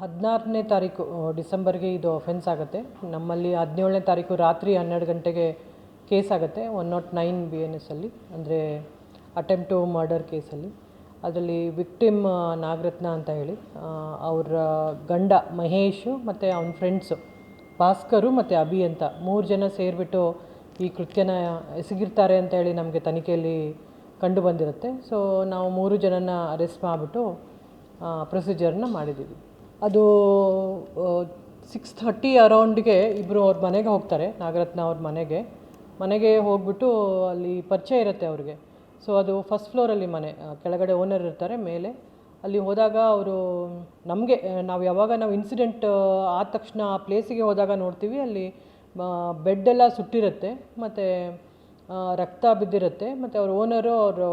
ಹದಿನಾರನೇ ತಾರೀಕು ಡಿಸೆಂಬರ್ಗೆ ಇದು ಅಫೆನ್ಸ್ ಆಗುತ್ತೆ. ನಮ್ಮಲ್ಲಿ ಹದಿನೇಳನೇ ತಾರೀಕು ರಾತ್ರಿ ಹನ್ನೆರಡು ಗಂಟೆಗೆ ಕೇಸ್ ಆಗುತ್ತೆ one nought nine B N S ಅಲ್ಲಿ, ಅಂದರೆ ಅಟೆಂಪ್ಟ್ ಟು ಮರ್ಡರ್ ಕೇಸಲ್ಲಿ ಅದರಲ್ಲಿ ವಿಕ್ಟಿಮ್ ನಾಗರತ್ನ ಅಂತ ಹೇಳಿ ಅವರ ಗಂಡ ಮಹೇಶು ಮತ್ತು ಅವನ ಫ್ರೆಂಡ್ಸು ಭಾಸ್ಕರು ಮತ್ತು ಅಭಿ ಅಂತ ಮೂರು ಜನ ಸೇರಿಬಿಟ್ಟು ಈ ಕೃತ್ಯನ ಎಸಗಿರ್ತಾರೆ ಅಂತ ಹೇಳಿ ನಮಗೆ ತನಿಖೆಯಲ್ಲಿ ಕಂಡು ಬಂದಿರುತ್ತೆ. ಸೊ ನಾವು ಮೂರು ಜನನ ಅರೆಸ್ಟ್ ಮಾಡಿಬಿಟ್ಟು ಪ್ರೊಸೀಜರ್ನ ಮಾಡಿದ್ದೀವಿ. ಅದು ಸಿಕ್ಸ್ ಥರ್ಟಿ ಅರೌಂಡ್ಗೆ ಇಬ್ಬರು ಅವ್ರ ಮನೆಗೆ ಹೋಗ್ತಾರೆ, ನಾಗರತ್ನ ಅವ್ರ ಮನೆಗೆ. ಮನೆಗೆ ಹೋಗ್ಬಿಟ್ಟು ಅಲ್ಲಿ ಪರಿಚಯ ಇರುತ್ತೆ ಅವ್ರಿಗೆ. ಸೊ ಅದು ಫಸ್ಟ್ ಫ್ಲೋರಲ್ಲಿ ಮನೆ ಕೆಳಗಡೆ ಓನರ್ ಇರ್ತಾರೆ, ಮೇಲೆ. ಅಲ್ಲಿ ಹೋದಾಗ ಅವರು, ನಮಗೆ, ನಾವು ಯಾವಾಗ ನಾವು ಇನ್ಸಿಡೆಂಟ್ ಆದ ತಕ್ಷಣ ಆ ಪ್ಲೇಸಿಗೆ ಹೋದಾಗ ನೋಡ್ತೀವಿ, ಅಲ್ಲಿ ಬೆಡ್ಡೆಲ್ಲ ಸುಟ್ಟಿರುತ್ತೆ, ಮತ್ತು ರಕ್ತ ಬಿದ್ದಿರುತ್ತೆ, ಮತ್ತು ಅವ್ರ ಓನರು ಅವರು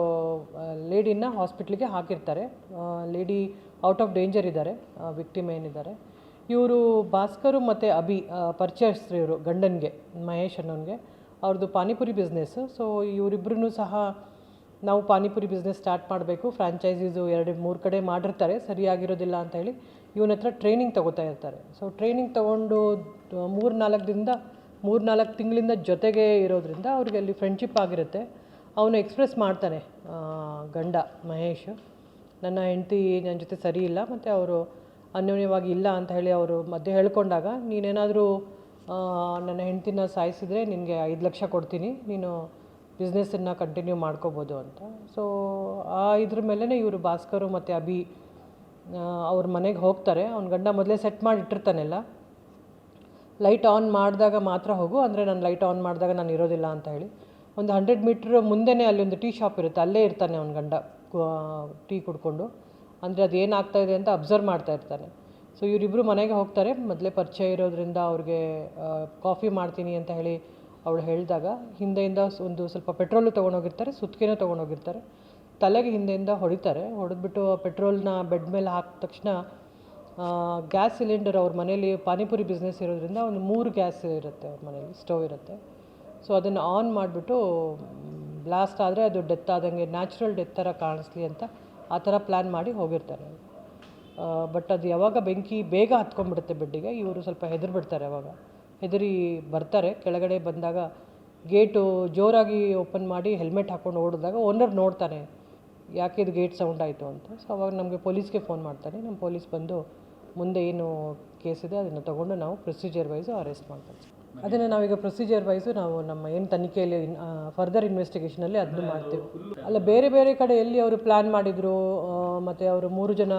ಲೇಡಿನ ಹಾಸ್ಪಿಟ್ಲಿಗೆ ಹಾಕಿರ್ತಾರೆ. ಲೇಡಿ ಔಟ್ ಆಫ್ ಡೇಂಜರ್ ಇದ್ದಾರೆ ವಿಕ್ಟಿಮ್ ಏನಿದ್ದಾರೆ. ಇವರು ಭಾಸ್ಕರು ಮತ್ತು ಅಭಿ ಪರ್ಚೇಸ್ರು ಇವರು ಗಂಡನಿಗೆ, ಮಹೇಶ್ ಅನ್ನೋನಿಗೆ. ಅವ್ರದ್ದು ಪಾನಿಪುರಿ ಬಿಸ್ನೆಸ್ಸು ಸೊ ಇವರಿಬ್ಬರೂ ಸಹ ನಾವು ಪಾನಿಪುರಿ ಬಿಸ್ನೆಸ್ ಸ್ಟಾರ್ಟ್ ಮಾಡಬೇಕು. ಫ್ರಾಂಚೈಸೀಸು ಎರಡು, ಮೂರು ಕಡೆ ಮಾಡಿರ್ತಾರೆ, ಸರಿಯಾಗಿರೋದಿಲ್ಲ ಅಂತ ಹೇಳಿ ಇವನ ಹತ್ರ ಟ್ರೈನಿಂಗ್ ತೊಗೋತಾ ಇರ್ತಾರೆ. ಸೊ ಟ್ರೈನಿಂಗ್ ತೊಗೊಂಡು ಮೂರು ನಾಲ್ಕು ದಿನದ ಮೂರು ನಾಲ್ಕು ತಿಂಗಳಿಂದ ಜೊತೆಗೆ ಇರೋದ್ರಿಂದ ಅವ್ರಿಗೆ ಅಲ್ಲಿ ಫ್ರೆಂಡ್ಶಿಪ್ ಆಗಿರುತ್ತೆ. ಅವನು ಎಕ್ಸ್ಪ್ರೆಸ್ ಮಾಡ್ತಾನೆ ಗಂಡ ಮಹೇಶ್, ನನ್ನ ಹೆಂಡತಿ ನನ್ನ ಜೊತೆ ಸರಿ ಇಲ್ಲ, ಮತ್ತು ಅವರು ಅನ್ಯೋನ್ಯವಾಗಿ ಇಲ್ಲ ಅಂತ ಹೇಳಿ ಅವರು ಮಧ್ಯೆ ಹೇಳ್ಕೊಂಡಾಗ, ನೀನೇನಾದರೂ ನನ್ನ ಹೆಂಡ್ತಿನ ಸಾಯಿಸಿದರೆ ನಿನಗೆ ಐದು ಲಕ್ಷ ಕೊಡ್ತೀನಿ, ನೀನು ಬಿಸ್ನೆಸ್ಸನ್ನು ಕಂಟಿನ್ಯೂ ಮಾಡ್ಕೋಬೋದು ಅಂತ. ಸೊ ಆ ಇದ್ರ ಮೇಲೇ ಇವರು ಭಾಸ್ಕರು ಮತ್ತು ಅಭಿ ಅವ್ರ ಮನೆಗೆ ಹೋಗ್ತಾರೆ. ಅವ್ನ ಗಂಡ ಮೊದಲೇ ಸೆಟ್ ಮಾಡಿ ಇಟ್ಟಿರ್ತಾನೆಲ್ಲ ಲೈಟ್ ಆನ್ ಮಾಡಿದಾಗ ಮಾತ್ರ ಹೋಗು, ಅಂದರೆ ನಾನು ಲೈಟ್ ಆನ್ ಮಾಡಿದಾಗ ನಾನು ಇರೋದಿಲ್ಲ ಅಂತ ಹೇಳಿ. ಒಂದು ಹಂಡ್ರೆಡ್ ಮೀಟ್ರ್ ಮುಂದೆನೇ ಅಲ್ಲಿ ಒಂದು ಟೀ ಶಾಪ್ ಇರುತ್ತೆ, ಅಲ್ಲೇ ಇರ್ತಾನೆ ಅವ್ನ ಗಂಡ ಟೀ ಕುಡ್ಕೊಂಡು. ಅಂದರೆ ಅದು ಏನಾಗ್ತಾ ಇದೆ ಅಂತ ಅಬ್ಸರ್ವ್ ಮಾಡ್ತಾ ಇರ್ತಾನೆ. ಸೊ ಇವರಿಬ್ಬರು ಮನೆಗೆ ಹೋಗ್ತಾರೆ, ಮೊದಲೇ ಪರಿಚಯ ಇರೋದ್ರಿಂದ ಅವ್ರಿಗೆ ಕಾಫಿ ಮಾಡ್ತೀನಿ ಅಂತ ಹೇಳಿ ಅವಳು ಹೇಳಿದಾಗ, ಹಿಂದೆಯಿಂದ ಒಂದು ಸ್ವಲ್ಪ ಪೆಟ್ರೋಲು ತೊಗೊಂಡೋಗಿರ್ತಾರೆ ಸುತ್ತಿಗೆನೂ ತೊಗೊಂಡೋಗಿರ್ತಾರೆ. ತಲೆಗೆ ಹಿಂದೆಯಿಂದ ಹೊಡಿತಾರೆ, ಹೊಡೆದ್ಬಿಟ್ಟು ಪೆಟ್ರೋಲ್ನ ಬೆಡ್ ಮೇಲೆ ಹಾಕಿದ ತಕ್ಷಣ ಗ್ಯಾಸ್ ಸಿಲಿಂಡರ್ ಅವ್ರ ಮನೇಲಿ ಪಾನಿಪುರಿ ಬಿಸ್ನೆಸ್ ಇರೋದ್ರಿಂದ ಒಂದು ಮೂರು ಗ್ಯಾಸ್ ಇರುತ್ತೆ ಅವ್ರ ಮನೇಲಿ ಸ್ಟವ್ ಇರುತ್ತೆ. ಸೊ ಅದನ್ನು ಆನ್ ಮಾಡಿಬಿಟ್ಟು ಬ್ಲಾಸ್ಟ್ ಆದರೆ ಅದು ಡೆತ್ ಆದಂಗೆ ನ್ಯಾಚುರಲ್ ಡೆತ್ ಥರ ಕಾಣಿಸ್ಲಿ ಅಂತ ಆ ಥರ ಪ್ಲ್ಯಾನ್ ಮಾಡಿ ಹೋಗಿರ್ತಾರೆ ಬಟ್ ಅದು ಯಾವಾಗ ಬೆಂಕಿ ಬೇಗ ಹತ್ಕೊಂಡ್ಬಿಡುತ್ತೆ ಬೆಡ್ಡಿಗೆ ಇವರು ಸ್ವಲ್ಪ ಹೆದರ್ಬಿಡ್ತಾರೆ ಅವಾಗ. ಹೆದರಿ ಬರ್ತಾರೆ. ಕೆಳಗಡೆ ಬಂದಾಗ ಗೇಟು ಜೋರಾಗಿ ಓಪನ್ ಮಾಡಿ ಹೆಲ್ಮೆಟ್ ಹಾಕ್ಕೊಂಡು ಓಡಿದಾಗ ಓನರ್ ನೋಡ್ತಾನೆ, ಯಾಕೆ ಇದು ಗೇಟ್ ಸೌಂಡ್ ಆಯಿತು ಅಂತ. ಸೊ ಅವಾಗ ನಮಗೆ ಪೊಲೀಸ್ಗೆ ಫೋನ್ ಮಾಡ್ತಾನೆ. ನಮ್ಮ ಪೊಲೀಸ್ ಬಂದು ಮುಂದೆ ಏನು ಕೇಸ್ ಇದೆ, ಅದನ್ನು ತಗೊಂಡು ನಾವು ಪ್ರೊಸೀಜರ್ ವೈಸು ಅರೆಸ್ಟ್ ಮಾಡ್ತೀವಿ ಅದನ್ನು ನಾವೀಗ ಪ್ರೊಸೀಜರ್ ವೈಸು ನಾವು ನಮ್ಮ ಏನು ತನಿಖೆಯಲ್ಲಿ ಫರ್ದರ್ ಇನ್ವೆಸ್ಟಿಗೇಷನಲ್ಲಿ ಅದನ್ನು ಮಾಡ್ತೀವಿ. ಅಲ್ಲ, ಬೇರೆ ಬೇರೆ ಕಡೆ ಎಲ್ಲಿ ಅವರು ಪ್ಲ್ಯಾನ್ ಮಾಡಿದರು ಮತ್ತು ಅವರು ಮೂರು ಜನ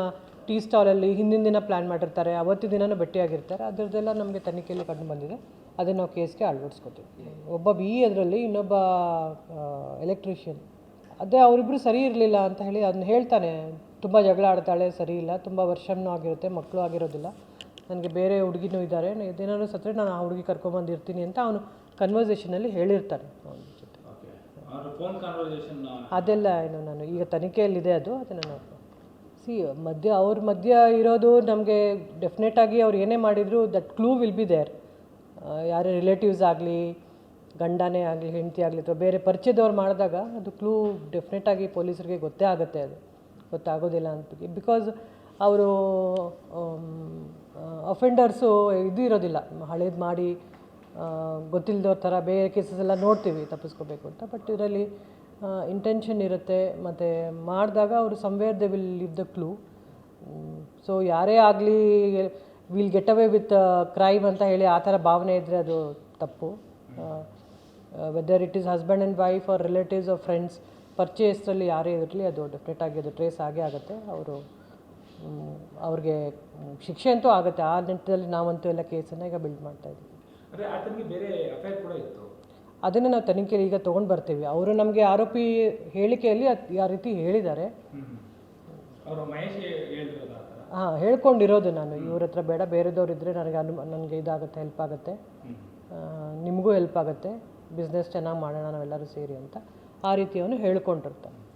ಟೀ ಸ್ಟಾಲಲ್ಲಿ ಹಿಂದಿನ ದಿನ ಪ್ಲ್ಯಾನ್ ಮಾಡಿರ್ತಾರೆ ಅವತ್ತು ದಿನನೂ ಭೇಟಿಯಾಗಿರ್ತಾರೆ, ಅದರದ್ದೆಲ್ಲ ನಮಗೆ ತನಿಖೆಯಲ್ಲಿ ಕಂಡು ಬಂದಿದೆ. ಅದನ್ನು ನಾವು ಕೇಸ್ಗೆ ಅಳವಡಿಸ್ಕೊತೀವಿ. ಒಬ್ಬ ಬಿ ಅದರಲ್ಲಿ ಇನ್ನೊಬ್ಬ ಎಲೆಕ್ಟ್ರಿಷಿಯನ್ ಅದೇ ಅವರಿಬ್ಬರು ಸರಿ ಇರಲಿಲ್ಲ ಅಂತ ಹೇಳಿ ಅದನ್ನ ಹೇಳ್ತಾನೆ. ತುಂಬ ಜಗಳ ಆಡ್ತಾಳೆ ಸರಿ ಇಲ್ಲ ತುಂಬ ವರ್ಷನೂ ಆಗಿರುತ್ತೆ ಮಕ್ಕಳು ಆಗಿರೋದಿಲ್ಲ. ನನಗೆ ಬೇರೆ ಹುಡುಗಿನೂ ಇದ್ದಾರೆ ಇದೇನಾದ್ರು ಸತ್ತರೆ ನಾನು ಆ ಹುಡುಗಿ ಕರ್ಕೊಂಬಂದಿರ್ತೀನಿ ಅಂತ ಅವನು ಕನ್ವರ್ಸೇಷನಲ್ಲಿ ಹೇಳಿರ್ತಾನೆ ಅವನ ಜೊತೆ. ಅದೆಲ್ಲ ಏನು ನಾನು ಈಗ ತನಿಖೆಯಲ್ಲಿದೆ ಅದು ಅದನ್ನು ನಾನು ಸಿ ಮಧ್ಯ ಅವ್ರ ಮಧ್ಯ ಇರೋದು ನಮಗೆ ಡೆಫಿನೆಟಾಗಿ ಅವ್ರು ಏನೇ ಮಾಡಿದರೂ that clue will be there ಯಾರೇ ರಿಲೇಟಿವ್ಸ್ ಆಗಲಿ ಗಂಡನೇ ಆಗಲಿ, ಹೆಂಡತಿ ಆಗಲಿ ಅಥವಾ ಬೇರೆ ಪರಿಚಯದವ್ರು ಮಾಡಿದಾಗ ಅದು ಕ್ಲೂ ಡೆಫಿನೆಟಾಗಿ ಪೊಲೀಸರಿಗೆ ಗೊತ್ತೇ ಆಗುತ್ತೆ ಅದು. ಗೊತ್ತಾಗೋದಿಲ್ಲ ಅಂತ. ಬಿಕಾಸ್ ಅವರು ಅಫೆಂಡರ್ಸು ಇದು ಇರೋದಿಲ್ಲ. ಹಳೇದು ಮಾಡಿ ಗೊತ್ತಿಲ್ಲದವ್ರ ಥರ ಬೇರೆ ಕೇಸಸ್ ಎಲ್ಲ ನೋಡ್ತೀವಿ, ತಪ್ಪಿಸ್ಕೋಬೇಕು ಅಂತ. ಬಟ್ ಇದರಲ್ಲಿ ಇಂಟೆನ್ಷನ್ ಇರುತ್ತೆ. ಮತ್ತು ಮಾಡಿದಾಗ ಅವರು somewhere they will leave the clue so ಯಾರೇ ಆಗಲಿ will get away with crime ಅಂತ ಹೇಳಿ ಆ ಥರ ಭಾವನೆ ಇದ್ದರೆ ಅದು ತಪ್ಪು. Whether it is husband and wife or relatives or friends ಪರ್ಚೇಸಲ್ಲಿ ಯಾರೇ ಇರಲಿ ಅದು ಡೆಫಿನೆಟಾಗಿ ಅದು ಟ್ರೇಸ್ ಆಗೇ ಆಗುತ್ತೆ. ಅವರು ಅವ್ರಿಗೆ ಶಿಕ್ಷೆ ಅಂತೂ ಆಗುತ್ತೆ. ಆ ನಿಟ್ಟಿನಲ್ಲಿ ನಾವಂತೂ ಎಲ್ಲ ಕೇಸನ್ನು ಈಗ ಬಿಲ್ಡ್ ಮಾಡ್ತಾ ಇದ್ದೀವಿ. ಅದನ್ನು ನಾವು ತನಿಖೆಯಲ್ಲಿ ಈಗ ತೊಗೊಂಡು ಬರ್ತೀವಿ. ಅವರು ನಮಗೆ ಆರೋಪಿ ಹೇಳಿಕೆಯಲ್ಲಿ ಯಾವ ರೀತಿ ಹೇಳಿದ್ದಾರೆ. ಹಾಂ ಹೇಳ್ಕೊಂಡಿರೋದು ನಾನು. ಇವ್ರ ಹತ್ರ ಬೇಡ. ಬೇರೆದವ್ರು ಇದ್ದರೆ ನನಗೆ ಅನು ನನಗೆ ಇದಾಗುತ್ತೆ ಹೆಲ್ಪ್ ಆಗುತ್ತೆ. ನಿಮಗೂ ಹೆಲ್ಪ್ ಆಗುತ್ತೆ. ಬಿಸ್ನೆಸ್ ಚೆನ್ನಾಗಿ ಮಾಡೋಣ ನಾವೆಲ್ಲರೂ ಸೇರಿ ಅಂತ ಆ ರೀತಿ ಅವನು ಹೇಳ್ಕೊಂಡಿರ್ತಾನೆ.